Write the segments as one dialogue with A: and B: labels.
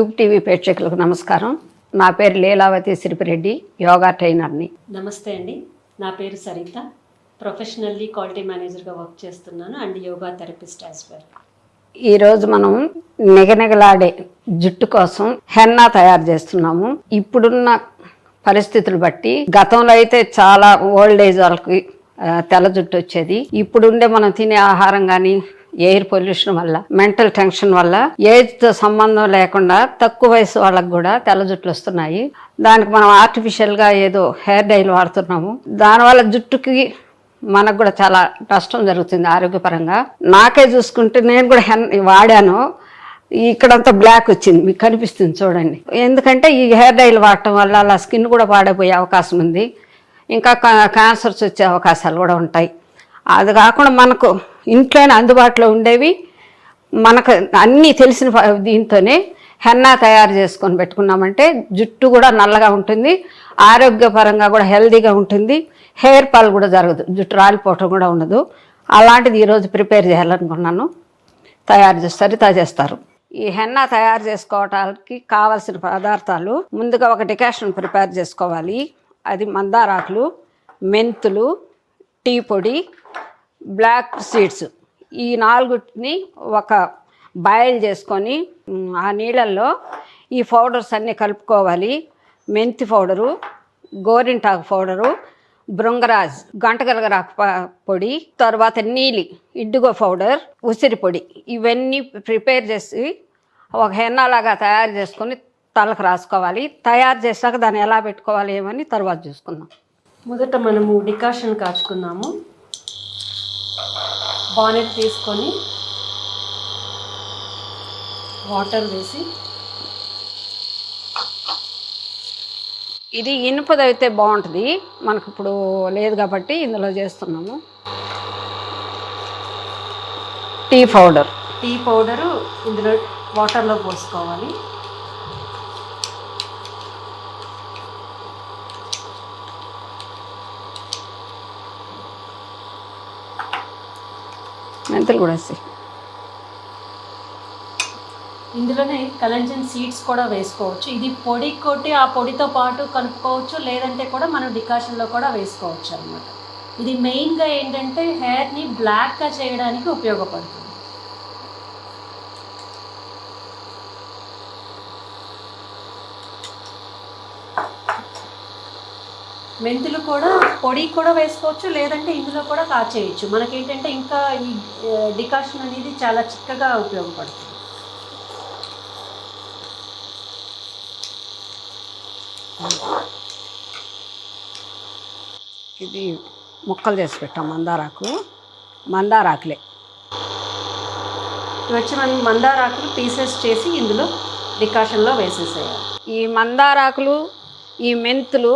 A: Tube TV ప్రేక్షకులకు నమస్కారం. నా పేరు లీలావతి సిరిపిరెడ్డి యోగా ట్రైనర్ని.
B: నమస్తే అండి. నా పేరు సరిత. ప్రొఫెషనల్లీ క్వాలిటీ మేనేజర్గా వర్క్ చేస్తున్నాను and yoga therapist as well.
A: ఈరోజు మనం నిగనిగలాడే జుట్టు కోసం హెన్నా తయారు చేస్తున్నాము. ఇప్పుడున్న పరిస్థితులు బట్టి గతంలో అయితే చాలా ఓల్డ్ ఏజ్ వాళ్ళకి తెల్ల జుట్టు వచ్చేది. ఇప్పుడుండే మనం తినే ఆహారం కానీ ఎయిర్ పొల్యూషన్ వల్ల మెంటల్ టెన్షన్ వల్ల ఏజ్తో సంబంధం లేకుండా తక్కువ వయసు వాళ్ళకి కూడా తెల్ల జుట్లు వస్తున్నాయి. దానికి మనం ఆర్టిఫిషియల్గా ఏదో హెయిర్ డైల్ వాడుతున్నాము. దానివల్ల జుట్టుకి మనకు కూడా చాలా నష్టం జరుగుతుంది ఆరోగ్యపరంగా. నాకే చూసుకుంటే నేను కూడా హెన్ వాడాను. ఇక్కడంతా బ్లాక్ వచ్చింది. మీకు కనిపిస్తుంది చూడండి. ఎందుకంటే ఈ హెయిర్ డైల్ వాడటం వల్ల అలా స్కిన్ కూడా పాడైపోయే అవకాశం ఉంది. ఇంకా కా- క్యాన్సర్స్ వచ్చే అవకాశాలు కూడా ఉంటాయి. అది కాకుండా మనకు ఇంట్లోనే అందుబాటులో ఉండేవి. మనకు అన్నీ తెలిసిన దీంతోనే హెన్నా తయారు చేసుకొని పెట్టుకున్నామంటే జుట్టు కూడా నల్లగా ఉంటుంది. ఆరోగ్యపరంగా కూడా హెల్దీగా ఉంటుంది. హెయిర్ ఫాల్ కూడా జరగదు. జుట్టు రాలిపోవటం కూడా ఉండదు. అలాంటిది ఈరోజు ప్రిపేర్ చేయాలనుకున్నాను. తయారు చేస్తారు సరితా చేస్తారు. ఈ హెన్నా తయారు చేసుకోవటానికి కావలసిన పదార్థాలు ముందుగా ఒక డికాషన్ ప్రిపేర్ చేసుకోవాలి. అది మందారాకులు మెంతులు టీ పొడి బ్లాక్ సీడ్స్. ఈ నాలుగుని ఒక బాయిల్ చేసుకొని ఆ నీళ్ళల్లో ఈ పౌడర్స్ అన్నీ కలుపుకోవాలి. మెంతి పౌడరు గోరింటాకు పౌడరు బృంగరాజ్ గంటగలగరాకు పొడి తర్వాత నీలి ఇడ్డుగో పౌడర్ ఉసిరి పొడి. ఇవన్నీ ప్రిపేర్ చేసి ఒక హెన్నాలాగా తయారు చేసుకొని తలకు రాసుకోవాలి. తయారు చేశాక దాన్ని ఎలా పెట్టుకోవాలి ఏమని తర్వాత చూసుకుందాం.
B: మొదట మనము డికాషన్ కాచుకుందాము. బానెట్ తీసుకొని వాటర్ వేసి
A: ఇది ఇనుపది అయితే బాగుంటుంది. మనకు ఇప్పుడు లేదు కాబట్టి ఇందులో చేస్తున్నాము. టీ పౌడర్
B: టీ పౌడరు ఇందులో వాటర్లో పోసుకోవాలి.
A: మెంతులు కూడా వేసి
B: ఇందులోనే కలంజన్ సీడ్స్ కూడా వేసుకోవచ్చు. ఇది పొడి కొట్టి ఆ పొడితో పాటు కలుపుకోవచ్చు లేదంటే కూడా మనం డికాషన్లో కూడా వేసుకోవచ్చు అనమాట ఇది మెయిన్గా ఏంటంటే హెయిర్ని బ్లాక్గా చేయడానికి ఉపయోగపడుతుంది. మెంతులు కూడా పొడి కూడా వేసుకోవచ్చు లేదంటే ఇందులో కూడా కాచేయచ్చు. మనకేంటంటే ఇంకా ఈ డికాషన్ అనేది చాలా చిక్కగా ఉపయోగపడుతుంది.
A: ఇది ముక్కలు చేసి పెట్టాం మందారాకు. మందారాకులే.
B: ఇవి వచ్చి మనం మందారాకులు పీసెస్ చేసి ఇందులో డికాషన్లో వేసేసేయాలి.
A: ఈ మందారాకులు ఈ మెంతులు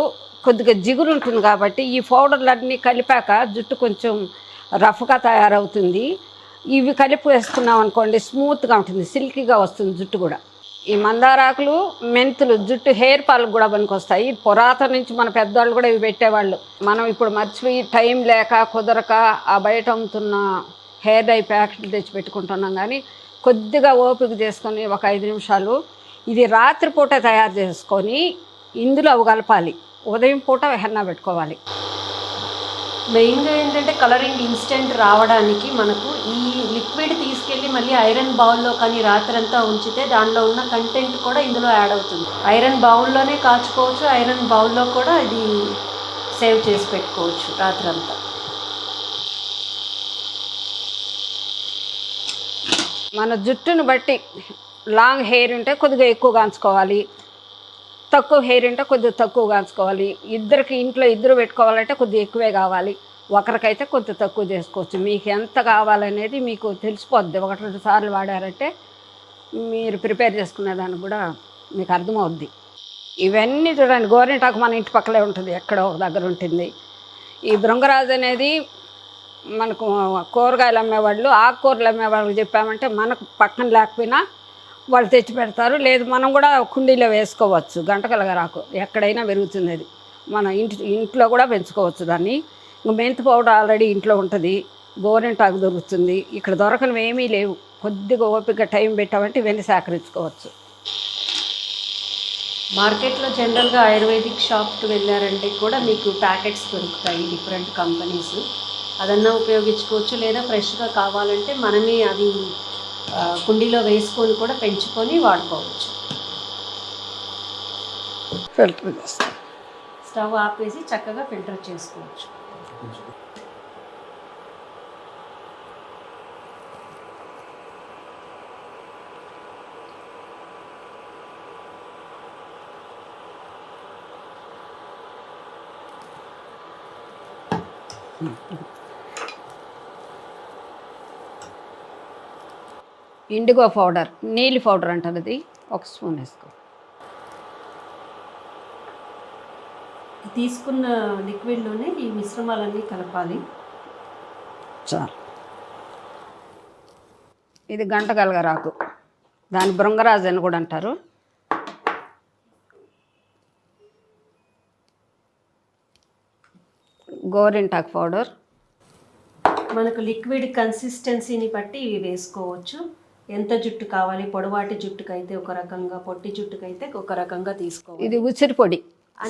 A: కొద్దిగా జిగురు ఉంటుంది కాబట్టి ఈ పౌడర్లన్నీ కలిపాక జుట్టు కొంచెం రఫ్గా తయారవుతుంది. ఇవి కలిపి వేసుకున్నాం అనుకోండి స్మూత్గా ఉంటుంది సిల్కీగా వస్తుంది జుట్టు కూడా. ఈ మందారాకులు మెంతులు జుట్టు హెయిర్ పాలకు కూడా పనికొస్తాయి. పురాతన నుంచి మన పెద్దవాళ్ళు కూడా ఇవి పెట్టేవాళ్ళు. మనం ఇప్పుడు మర్చిపోయి టైం లేక కుదరక ఆ బయట అమ్ముతున్న హెయిర్ డై ప్యాకెట్లు తెచ్చి పెట్టుకుంటున్నాం కానీ కొద్దిగా ఓపిక చేసుకొని ఒక ఐదు నిమిషాలు ఇది రాత్రిపూట తయారు చేసుకొని ఇందులో అవి కలపాలి. ఉదయం పూట హెన్నా పెట్టుకోవాలి.
B: మెయిన్గా ఏంటంటే కలరింగ్ ఇన్స్టెంట్ రావడానికి మనకు ఈ లిక్విడ్ తీసుకెళ్ళి మళ్ళీ ఐరన్ బౌల్లో కానీ రాత్రంతా ఉంచితే దానిలో ఉన్న కంటెంట్ కూడా ఇందులో యాడ్ అవుతుంది. ఐరన్ బౌల్లోనే కాచుకోవచ్చు ఐరన్ బౌల్లో కూడా ఇది సేవ్ చేసి పెట్టుకోవచ్చు రాత్రంతా.
A: మన జుట్టును బట్టి లాంగ్ హెయిర్ ఉంటే కొద్దిగా ఎక్కువ కాంచుకోవాలి తక్కువ హెయిర్ అంటే కొద్దిగా తక్కువ కాంచుకోవాలి ఇద్దరికి ఇంట్లో ఇద్దరు పెట్టుకోవాలంటే కొద్దిగా ఎక్కువే కావాలి. ఒకరికైతే కొంత తక్కువ చేసుకోవచ్చు. మీకు ఎంత కావాలనేది మీకు తెలిసిపోద్ది. ఒకటి రెండు సార్లు వాడారంటే మీరు ప్రిపేర్ చేసుకునే దానికి కూడా మీకు అర్థమవుద్ది. ఇవన్నీ చూడండి. గోరింటాకు మన ఇంటి పక్కలే ఉంటుంది. ఎక్కడో ఒక దగ్గర ఉంటుంది. ఈ బృంగరాజు అనేది మనకు కూరగాయలు అమ్మేవాళ్ళు ఆకుకూరలు అమ్మేవాళ్ళకి చెప్పామంటే మనకు పక్కన లేకపోయినా వాళ్ళు తెచ్చి పెడతారు. లేదు మనం కూడా కుండీలో వేసుకోవచ్చు. గంటకలగరాకు ఎక్కడైనా పెరుగుతుంది అది. మన ఇంటి ఇంట్లో కూడా పెంచుకోవచ్చు దాన్ని. మెంతి పౌడర్ ఆల్రెడీ ఇంట్లో ఉంటుంది. గోరెంటాకు దొరుకుతుంది. ఇక్కడ దొరకనివి ఏమీ లేవు. కొద్దిగా ఓపిక టైం పెట్టామంటే ఇవన్నీ సేకరించుకోవచ్చు.
B: మార్కెట్లో జనరల్గా ఆయుర్వేదిక్ షాప్కి వెళ్ళారంటే కూడా మీకు ప్యాకెట్స్ దొరుకుతాయి డిఫరెంట్ కంపెనీస్. అదన్నా ఉపయోగించుకోవచ్చు. లేదా ఫ్రెష్గా కావాలంటే మనమే అది కుండీలో వేసుకొని కూడా పెంచుకొని వాడుకోవచ్చు.
A: ఫిల్టర్
B: స్టవ్ ఆపేసి చక్కగా ఫిల్టర్ చేసుకోవచ్చు.
A: ఇండిగో పౌడర్ నీలి పౌడర్ అంటారు అది. ఒక స్పూన్ వేసుకో.
B: తీసుకున్న లిక్విడ్లోనే ఈ మిశ్రమాలన్నీ కలపాలి.
A: చాలు. ఇది గంటగలగరాకు దాని బృంగరాజు అని కూడా అంటారు. గోరింటాకు పౌడర్.
B: మనకు లిక్విడ్ కన్సిస్టెన్సీని బట్టి ఇవి వేసుకోవచ్చు. ఎంత జుట్టు కావాలి? పొడవాటి జుట్టుకైతే ఒక రకంగా పొట్టి జుట్టుకైతే ఒక రకంగా తీసుకోవాలి.
A: ఇది ఉసిరి పొడి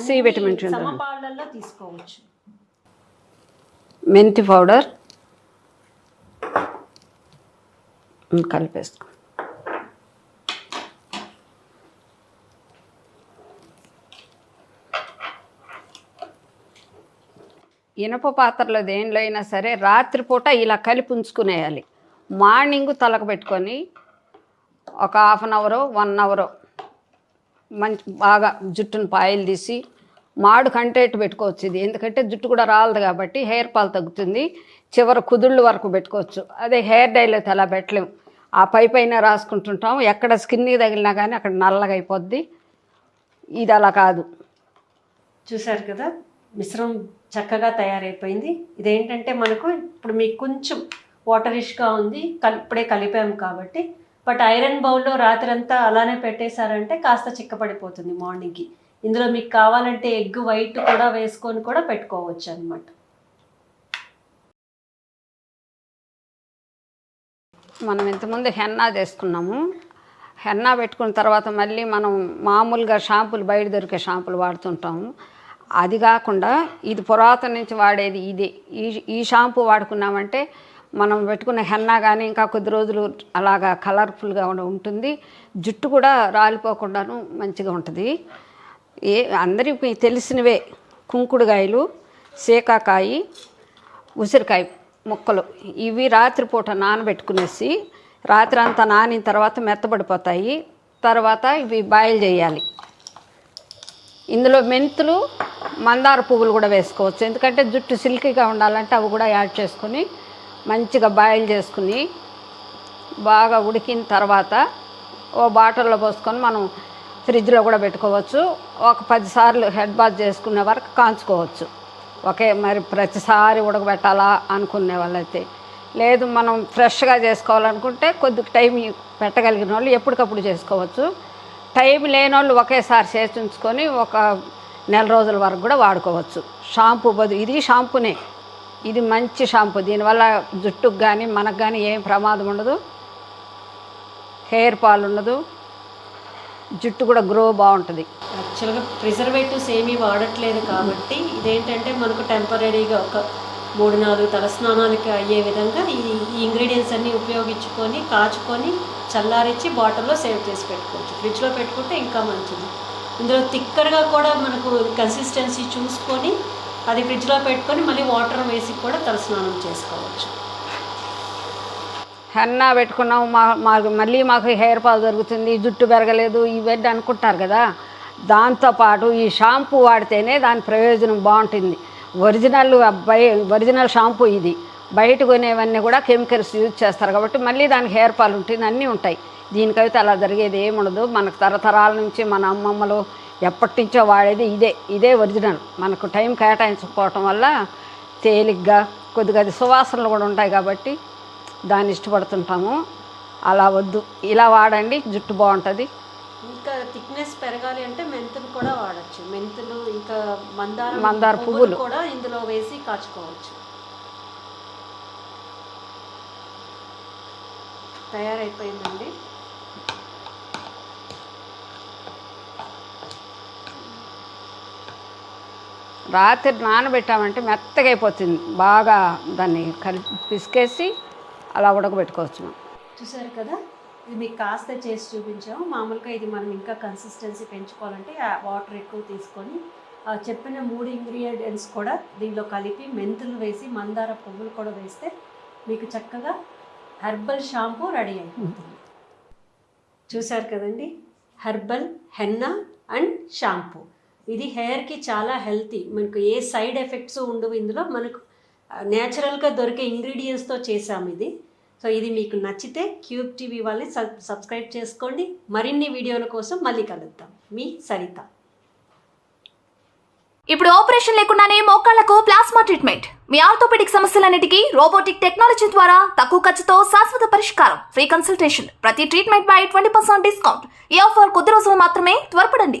A: సి విటమిన్
B: సమపాళ్ళల్లో తీసుకోవచ్చు.
A: మెంతి పౌడర్. కలిపేసుకో. ఇనప పాత్రలో దేనిలో అయినా సరే రాత్రిపూట ఇలా కలిపి ఉంచుకునేయాలి. మార్నింగ్ తలకు పెట్టుకొని ఒక హాఫ్ అన్ అవరో వన్ అవరు మంచి బాగా జుట్టును పాయలు తీసి మాడు కంటేట్టు పెట్టుకోవచ్చు ఇది. ఎందుకంటే జుట్టు కూడా రాలదు కాబట్టి హెయిర్ ఫాల్ తగ్గుతుంది. చివరి కుదుళ్ళు వరకు పెట్టుకోవచ్చు. అదే హెయిర్ డైలో అయితే అలా పెట్టలేము. ఆ పై పైన రాసుకుంటుంటాం ఎక్కడ స్కిన్కి తగిలినా కానీ అక్కడ నల్లగా అయిపోద్ది. ఇది అలా కాదు.
B: చూసారు కదా? మిశ్రమం చక్కగా తయారైపోయింది. ఇదేంటంటే మనకు ఇప్పుడు మీకు కొంచెం వాటరిష్గా ఉంది. ఇప్పుడే కలిపాము కాబట్టి. బట్ ఐరన్ బౌల్లో రాత్రంతా అలానే పెట్టేశారంటే కాస్త చిక్కపడిపోతుంది మార్నింగ్కి. ఇందులో మీకు కావాలంటే ఎగ్ వైట్ కూడా వేసుకొని కూడా పెట్టుకోవచ్చు అనమాట
A: మనం ఇంతకుముందు హెన్నా చేసుకున్నాము. హెన్నా పెట్టుకున్న తర్వాత మళ్ళీ మనం మామూలుగా షాంపులు బయట దొరికే షాంపులు వాడుతుంటాము. అది కాకుండా ఇది పురాతన నుంచి వాడేది ఇదే. ఈ ఈ షాంపూ వాడుకున్నామంటే మనం పెట్టుకున్న హెన్నా కానీ ఇంకా కొద్ది రోజులు అలాగా కలర్ఫుల్గా ఉంటుంది. జుట్టు కూడా రాలిపోకుండాను మంచిగా ఉంటుంది. ఏ అందరికీ తెలిసినవే కుంకుడుకాయలు సీకాకాయి ఉసిరికాయ ముక్కలు. ఇవి రాత్రిపూట నానబెట్టుకునేసి రాత్రి అంతా నానిన తర్వాత మెత్తబడిపోతాయి. తర్వాత ఇవి బాయిల్ చేయాలి. ఇందులో మెంతులు మందార పువ్వులు కూడా వేసుకోవచ్చు. ఎందుకంటే జుట్టు సిల్కీగా ఉండాలంటే అవి కూడా యాడ్ చేసుకొని మంచిగా బాయిల్ చేసుకుని బాగా ఉడికిన తర్వాత ఓ బాటిల్లో పోసుకొని మనం ఫ్రిడ్జ్లో కూడా పెట్టుకోవచ్చు. ఒక పదిసార్లు హెడ్ బాత్ చేసుకునే వరకు కాంచుకోవచ్చు. ఒకే మరి ప్రతిసారి ఉడకబెట్టాలా అనుకునే వాళ్ళైతే. లేదు మనం ఫ్రెష్గా చేసుకోవాలనుకుంటే కొద్ది టైం పెట్టగలిగిన వాళ్ళు ఎప్పటికప్పుడు చేసుకోవచ్చు. టైం లేని వాళ్ళు ఒకేసారి చేసి ఉంచుకొని ఒక నెల రోజుల వరకు కూడా వాడుకోవచ్చు. షాంపూ బదులు ఇది షాంపూనే. ఇది మంచి షాంపూ. దీనివల్ల జుట్టుకు కానీ మనకు కానీ ఏం ప్రమాదం ఉండదు. హెయిర్ ఫాల్ ఉండదు. జుట్టు కూడా గ్రో బాగుంటుంది.
B: యాక్చువల్గా ప్రిజర్వేటివ్స్ ఏమీ వాడట్లేదు కాబట్టి ఇదేంటంటే మనకు టెంపరీగా ఒక మూడు నాలుగు తలస్నానాలకి అయ్యే విధంగా ఈ ఇంగ్రీడియంట్స్ అన్నీ ఉపయోగించుకొని కాచుకొని చల్లారించి బాటిల్లో సేవ్ చేసి పెట్టుకోవచ్చు. ఫ్రిడ్జ్లో పెట్టుకుంటే ఇంకా మంచిది. ఇందులో థిక్కర్గా కూడా మనకు కన్సిస్టెన్సీ చూసుకొని అది ఫ్రిడ్జ్లో పెట్టుకొని మళ్ళీ వాటర్ వేసి కూడా తలస్నానం చేసుకోవచ్చు.
A: హెన్నా పెట్టుకున్నాం మా మాకు మళ్ళీ మాకు హెయిర్ ఫాల్ జరుగుతుంది జుట్టు పెరగలేదు ఇవన్నీ అనుకుంటారు కదా. దాంతోపాటు ఈ షాంపూ వాడితేనే దాని ప్రయోజనం బాగుంటుంది. ఒరిజినల్ బై ఒరిజినల్ షాంపూ ఇది. బయట కొనేవన్నీ కూడా కెమికల్స్ యూజ్ చేస్తారు కాబట్టి మళ్ళీ దానికి హెయిర్ ఫాల్ ఉంటుంది అన్నీ ఉంటాయి. దీనికైతే అలా జరిగేది ఏమి ఉండదు మనకు తరతరాల నుంచి మన అమ్మమ్మలు ఎప్పటి నుంచో వాడేది ఇదే ఇదే ఒరిజినల్. మనకు టైం కేటాయించకపోవటం వల్ల తేలిగ్గా కొద్దిగా అది సువాసనలు కూడా ఉంటాయి కాబట్టి దాన్ని ఇష్టపడుతుంటాము. అలా వద్దు. ఇలా వాడండి జుట్టు బాగుంటుంది.
B: ఇంకా థిక్నెస్ పెరగాలి అంటే మెంతులు కూడా వాడచ్చు. మెంతులు ఇంకా మందార
A: మందార పువ్వులు.
B: కూడా ఇందులో వేసి కాచుకోవచ్చు. తయారైపోయిందండి.
A: రాత్రి నానబెట్టామంటే మెత్తగా అయిపోతుంది. బాగా దాన్ని కలిపి పిసికేసి అలా ఉడకబెట్టుకోవచ్చు మనం.
B: చూసారు కదా? ఇది మీకు కాస్త చేసి చూపించాము. మామూలుగా ఇది మనం ఇంకా కన్సిస్టెన్సీ పెంచుకోవాలంటే ఆ వాటర్ ఎక్కువ తీసుకొని చెప్పిన మూడు ఇంగ్రీడియంట్స్ కూడా దీనిలో కలిపి మెంతులు వేసి మందార పువ్వులు కూడా వేస్తే మీకు చక్కగా హెర్బల్ షాంపూ రెడీ అయిపోతుంది. చూసారు కదండి? హెర్బల్ హెన్నా అండ్ షాంపూ ఇది హెయిర్కి చాలా హెల్తీ మనకు ఏ సైడ్ ఎఫెక్ట్స్ ఉండవు ఇందులో. మనకు నేచురల్గా దొరికే ఇంగ్రీడియంట్స్తో చేసాము ఇది. సో ఇది మీకు నచ్చితే క్యూబ్ టీవీ వాళ్ళని సబ్ సబ్స్క్రైబ్ చేసుకోండి. మరిన్ని వీడియోల కోసం మళ్ళీ కలుద్దాం. మీ సరిత.
C: ఇప్పుడు ఆపరేషన్ లేకుండానే మోకాళ్ళకు ప్లాస్మా ట్రీట్మెంట్ మీ ఆర్థోపెడిక్ సమస్యలన్నిటికీ రోబోటిక్ టెక్నాలజీ ద్వారా తక్కువ ఖర్చుతో శాశ్వత పరిష్కారం. ఫ్రీ కన్సల్టేషన్ ప్రతి ట్రీట్మెంట్ పై ట్వంటీ పర్సెంట్ డిస్కౌంట్ ఈ ఆఫర్ కొద్ది రోజులు మాత్రమే త్వరపడండి.